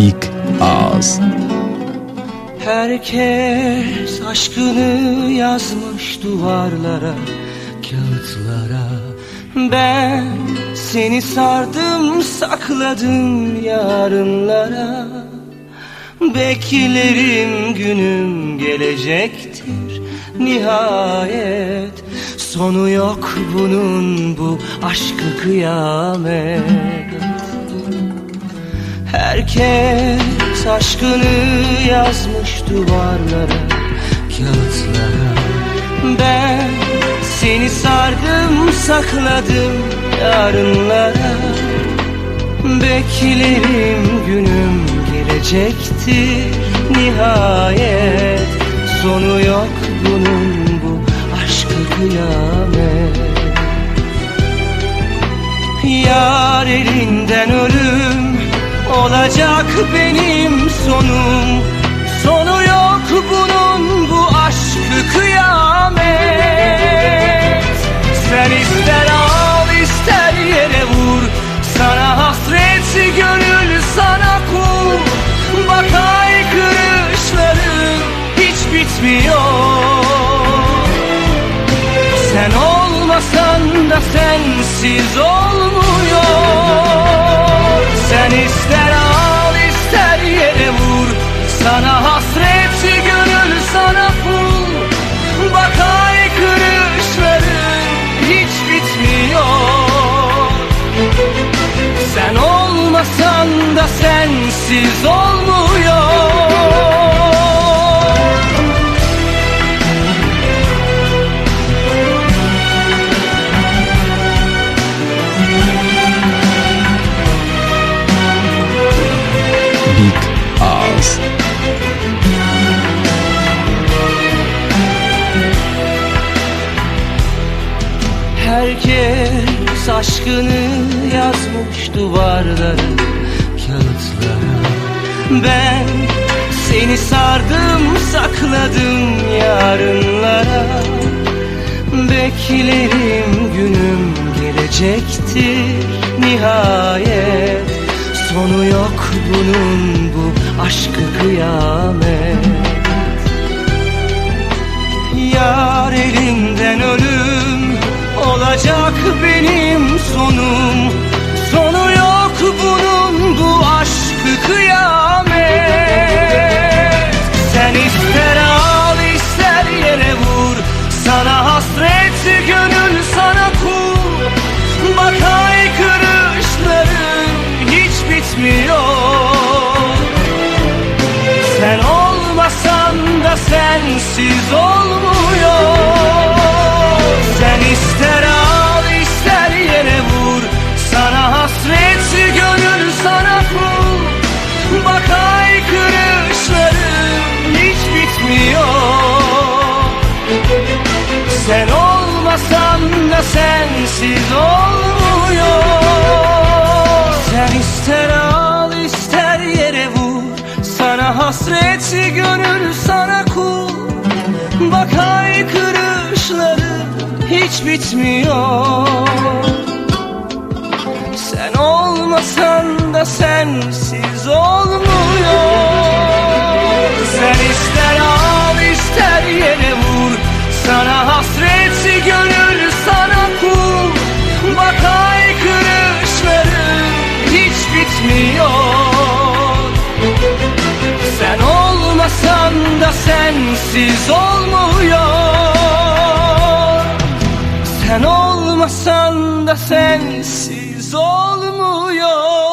Big Ağız Herkes aşkını yazmış duvarlara, kağıtlara. Ben seni sardım sakladım yarınlara. Beklerim günüm gelecektir nihayet. Sonu yok bunun bu aşkı kıyamet. Herkes aşkını yazmış duvarlara, kağıtlara. Ben seni sardım, sakladım yarınlara. Beklerim günüm gelecektir nihayet Sonu yok bunun bu aşkı kıyamet. Yar elinden ölüm olacak benim sonum. Sonu yok bunun bu aşkı kıyamet. Sen ister al ister yere vur. Sana hasret gönül sana kul Bak haykırışların hiç bitmiyor. Sen olmasan da sensiz olmuyor. Sen ister hiç bitmiyor. Sen olmasan da sensiz olmuyor aşkını yazmış duvarlara, kağıtlara. Ben seni sardım, sakladım yarınlara. Beklerim günüm gelecektir nihayet. Sonu yok bunun bu aşkı kıyamet. Yar elinden ölüm olacak benim sonum. Sonu yok bunun bu aşkı kıyamet. Sen ister al ister yere vur. Sana hasret gönül sana kul Bak haykırışların hiç bitmiyor. Sen olmasan da sensiz olmuyor. Sen ister sensiz olmuyor. Sen ister al ister yere vur. Sana hasret gönül sana kul Bak haykırışları hiç bitmiyor. Sen olmasan da sensiz olmuyor. Sen ister al ister yere vur. Sana hasret gönül sensiz olmuyor. Sen olmasan da sensiz olmuyor